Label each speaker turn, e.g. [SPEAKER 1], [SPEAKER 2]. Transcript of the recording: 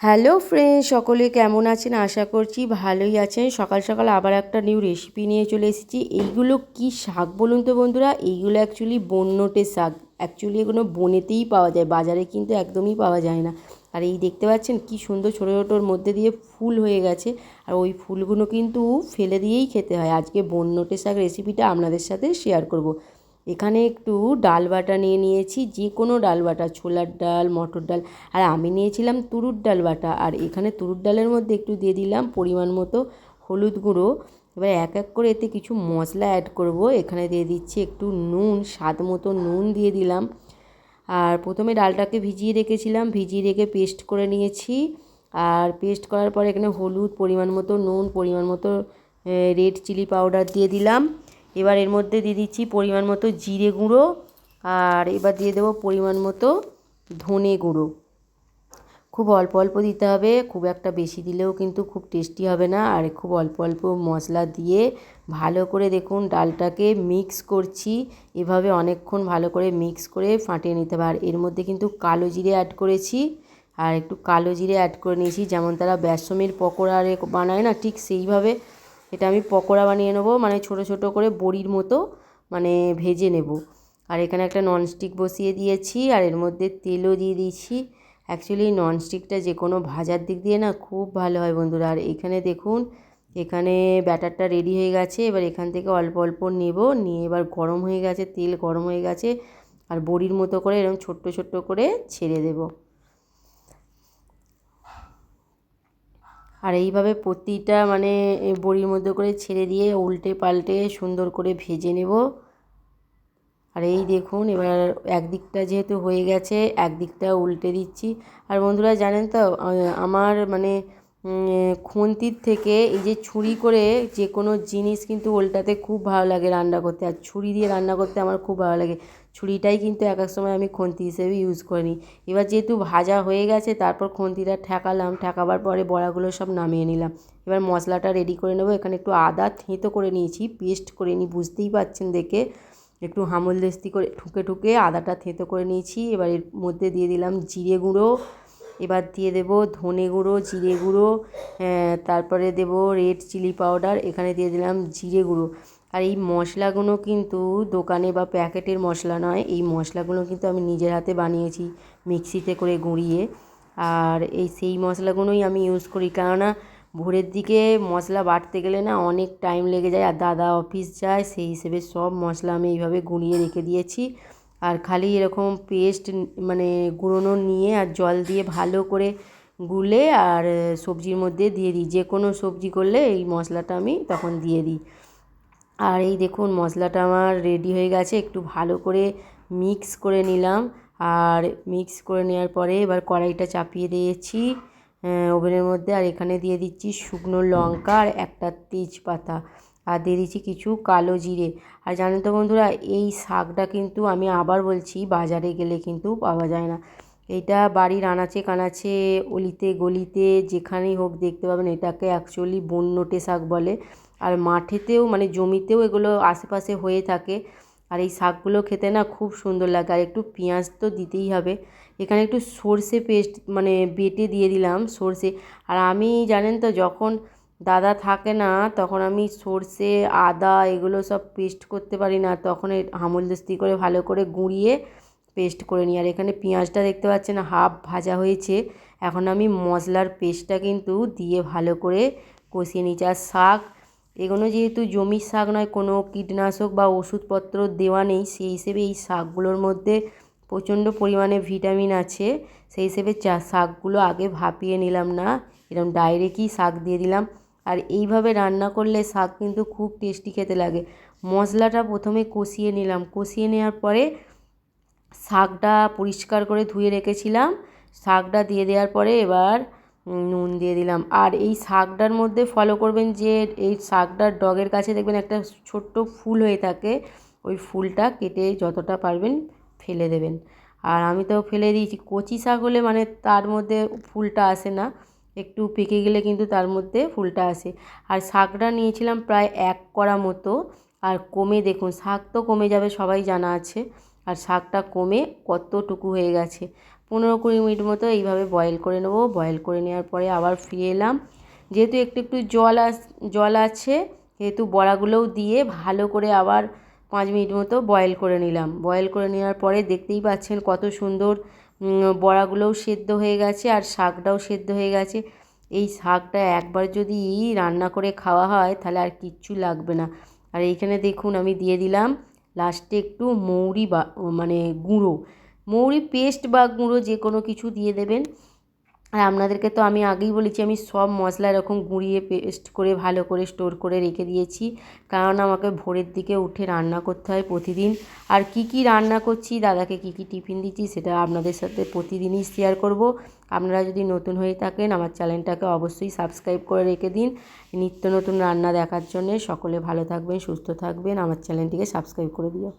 [SPEAKER 1] Hello friend সকলে কেমন আছেন? আশা করছি ভালোই আছেন। সকাল সকাল আবার একটা নিউ রেসিপি নিয়ে চলে এসেছি। এইগুলো কি শাক বলুন তো বন্ধুরা? এইগুলো অ্যাকচুয়ালি বন্যটে শাক। অ্যাকচুয়ালি এগুলো বনেতেই পাওয়া যায়, বাজারে কিন্তু একদমই পাওয়া যায় না। আর এই দেখতে পাচ্ছেন কি সুন্দর ছোটো ছোটোর মধ্যে দিয়ে ফুল হয়ে গেছে। আর ওই ফুলগুলো কিন্তু ফেলে দিয়েই খেতে হয়। আজকে বন্যটে শাক রেসিপিটা আপনাদের সাথে শেয়ার করব। এখানে একটু ডাল বাটা নিয়ে নিয়েছি, যে কোনো ডাল বাটা, ছোলার ডাল, মটর ডাল। আর আমি নিয়েছিলাম তুরুর ডাল বাটা। আর এখানে তুরুর ডালের মধ্যে একটু দিয়ে দিলাম পরিমাণ মতো হলুদ গুঁড়ো। এবার এক এক করে এতে কিছু মশলা অ্যাড করব। এখানে দিয়ে দিচ্ছি একটু নুন, স্বাদ মতো নুন দিয়ে দিলাম। আর প্রথমে ডালটাকে ভিজিয়ে রেখেছিলাম। ভিজিয়ে রেখে পেস্ট করে নিয়েছি। আর পেস্ট করার পর এখানে হলুদ পরিমাণ মতো, নুন পরিমাণ মতো রেড চিলি পাউডার দিয়ে দিলাম। এবার এর মধ্যে দিয়ে দিচ্ছি পরিমাণ মতো জিরে গুঁড়ো আর এবার দিয়ে দেবো পরিমাণ মতো ধনে গুঁড়ো। খুব অল্প অল্প দিতে হবে, খুব একটা বেশি দিলেও কিন্তু খুব টেস্টি হবে না। আর খুব অল্প অল্প মশলা দিয়ে ভালো করে দেখুন ডালটাকে মিক্স করছি। এভাবে অনেকক্ষণ ভালো করে মিক্স করে ফাটিয়ে নিতে হবে। আর এর মধ্যে কিন্তু কালো জিরে অ্যাড করেছি। আর একটু কালো জিরে অ্যাড করে নিয়েছি, যেমন তারা বেসমের পকোড়া বানায় না, ঠিক সেইভাবে এটা আমি পকোড়া বানিয়ে নেব মানে ছোট ছোট করে বড়ির মতো মানে ভেজে নেব। আর এখানে একটা ননস্টিক বসিয়ে দিয়েছি, আর এর মধ্যে তেলও দিয়ে দিয়েছি। অ্যাকচুয়ালি ননস্টিকটা যে কোনো ভাজার দিক দিয়ে না খুব ভালো হয় বন্ধুরা। আর এখানে দেখুন, এখানে ব্যাটারটা রেডি হয়ে গেছে। এবার এখান থেকে অল্প অল্প নেব, নিয়ে এবার গরম হয়ে গেছে, তেল গরম হয়ে গেছে, আর বড়ির মতো করে এরকম ছোট্ট ছোট্ট করে ছেড়ে দেবো। আর এইভাবে প্রতিটা মানে বড়ির মধ্যে করে ছেড়ে দিয়ে উল্টে পাল্টে সুন্দর করে ভেজে নেব। আর এই দেখুন, এবার একদিকটা যেহেতু হয়ে গেছে, একদিকটা উল্টে দিচ্ছি। আর বন্ধুরা জানেন তো আমার মানে খুন্তির থেকে এই যে ছুরি করে যে কোনো জিনিস কিন্তু উল্টাতে খুব ভালো লাগে রান্না করতে। আর ছুরি দিয়ে রান্না করতে আমার খুব ভালো লাগে। ছুরিটাই কিন্তু এক এক সময় আমি খুন্তি হিসেবে ইউজ করে এবার যেহেতু ভাজা হয়ে গেছে, তারপর খুন্তিটা ঠেকালাম, ঠেকাবার পরে বড়াগুলো সব নামিয়ে নিলাম। এবার মশলাটা রেডি করে নেব। এখানে একটু আদা থেঁতো করে নিয়েছি পেস্ট করে নিই, বুঝতেই পারছেন দেখে। একটু হামল দেস্তি করে ঠুকে ঠুকে আদাটা থেঁতো করে নিয়েছি। এবার এর মধ্যে দিয়ে দিলাম জিরে গুঁড়ো এবার দিয়ে দেব ধনে গুঁড়ো, জিরে গুঁড়ো তারপরে দেব রেড চিলি পাউডার এখানে দিয়ে দিলাম জিরে গুঁড়ো। আর এই মশলাগুলো কিন্তু দোকানে বা প্যাকেটের মশলা নয়, এই মশলাগুলো কিন্তু আমি নিজের হাতে বানিয়েছি মিক্সিতে করে গুঁড়িয়ে। আর এই সেই মশলাগুলোই আমি ইউজ করি, কেননা ভোরের দিকে মশলা বাটতে গেলে না অনেক টাইম লেগে যায়, আর দাদা অফিস যায়, সেই হিসেবে সব মশলা আমি এইভাবে গুঁড়িয়ে রেখে দিয়েছি। আর খালি এরকম পেস্ট মানে গুঁড়োনো নিয়ে আর জল দিয়ে ভালো করে গুলে আর সবজির মধ্যে দিয়ে দিই। যে কোনো সবজি করলে এই মশলাটা আমি তখন দিয়ে দিই। আর এই দেখুন মশলাটা আমার রেডি হয়ে গেছে। একটু ভালো করে মিক্স করে নিলাম। আর মিক্স করে নেওয়ার পরে এবার কড়াইটা চাপিয়ে দিয়েছি। ওভেনের মধ্যে। আর এখানে দিয়ে দিচ্ছি শুকনো লঙ্কা আর একটা তেজপাতা। আর দিয়ে দিচ্ছি কিছু কালো জিরে। আর জানেন তো বন্ধুরা, এই শাকটা কিন্তু আমি আবার বলছি, বাজারে গেলে কিন্তু পাওয়া যায় না। এটা বাড়ির আনাচে কানাচে, অলিতে গলিতে, যেখানেই হোক দেখতে পাবেন, এটাকে অ্যাকচুয়ালি বন্যটে শাক বলে। আর মাঠেতেও মানে জমিতেও এগুলো আশেপাশে হয়ে থাকে। আর এই শাকগুলো খেতে না খুব সুন্দর লাগে। আর একটু পেঁয়াজ তো দিতেই হবে। এখানে একটু সর্ষে পেস্ট মানে বেটে দিয়ে দিলাম সর্ষে। আর আমি, জানেন তো, যখন দাদা থাকে না, তখন আমি সর্ষে, আদা এগুলো সব পেস্ট করতে পারি না। তখন হামলদস্তি করে ভালো করে গুঁড়িয়ে পেস্ট করে নিই। আর এখানে পেঁয়াজটা দেখতে পাচ্ছেন, হাফ ভাজা হয়েছে। এখন আমি মশলার পেস্টটা কিন্তু দিয়ে ভালো করে কষিয়ে নিচ্ছি। আর শাক এগুলো যেহেতু জমির শাক নয়, কোনো কীটনাশক বা ওষুধপত্র দেওয়া নেই, সেই হিসেবে এই শাকগুলোর মধ্যে প্রচণ্ড পরিমাণে ভিটামিন আছে। সেই হিসেবে চা, শাকগুলো আগে ভাপিয়ে নিলাম না এরকম ডাইরেক্টই শাক দিয়ে দিলাম। আর এইভাবে রান্না করলে শাক কিন্তু খুব টেস্টি খেতে লাগে। মশলাটা প্রথমে কষিয়ে নিলাম। কষিয়ে নেওয়ার পরে শাকটা পরিষ্কার করে ধুয়ে রেখেছিলাম। শাকটা দিয়ে দেওয়ার পরে এবার নুন দিয়ে দিলাম। আর এই শাকটার মধ্যে ফলো করবেন যে, এই শাকটার ডগের কাছে দেখবেন একটা ছোট্ট ফুল হয়ে থাকে। ওই ফুলটা কেটে যতটা পারবেন ফেলে দেবেন। আর আমি তো ফেলে দিয়েছি। কচি শাক হলে মানে তার মধ্যে ফুলটা আসে না। একটু পেকে গেলে কিন্তু তার মধ্যে ফুলটা আসে। আর শাকটা নিয়েছিলাম প্রায় এক কড়া মতো। আর কমে দেখুন, শাক তো কমে যাবে, সবাই জানা আছে। আর শাকটা কমে কতটুকু হয়ে গেছে। পনেরো কুড়ি মিনিট মতো এইভাবে বয়েল করে নেব। বয়েল করে নেওয়ার পরে আবার ফিরে এলাম। যেহেতু একটু একটু জল আস, জল আছে, সেহেতু বড়াগুলোও দিয়ে ভালো করে আবার পাঁচ মিনিট মতো বয়েল করে নিলাম। বয়েল করে নেওয়ার পরে দেখতেই পাচ্ছেন কত সুন্দর বড়াগুলোও সেদ্ধ হয়ে গেছে আর শাকটাও সেদ্ধ হয়ে গেছে। এই শাকটা একবার যদি রান্না করে খাওয়া হয়, তাহলে আর কিচ্ছু লাগবে না। আর এইখানে দেখুন আমি দিয়ে দিলাম লাস্টে একটু মৌরি বা মানে গুঁড়ো। মৌরি পেস্ট বা গুঁড়ো যে কোনো কিছু দিয়ে দেবেন। আর আপনাদেরকে তো আমি আগেই বলেছি, আমি সব মশলা এরকম গুঁড়িয়ে পেস্ট করে ভালো করে স্টোর করে রেখে দিয়েছি। কারণ আমাকে ভোরের দিকে উঠে রান্না করতে হয় প্রতিদিন। আর কি কি রান্না করছি, দাদাকে কি কি টিফিন দিচ্ছি সেটা আপনাদের সাথে প্রতিদিনই শেয়ার করব। আপনারা যদি নতুন হয়ে থাকেন, আমার চ্যানেলটাকে অবশ্যই সাবস্ক্রাইব করে রেখে দিন। নিত্য নতুন রান্না দেখার জন্যে সকলে ভালো থাকবেন, সুস্থ থাকবেন। আমার চ্যানেলটিকে সাবস্ক্রাইব করে দিও।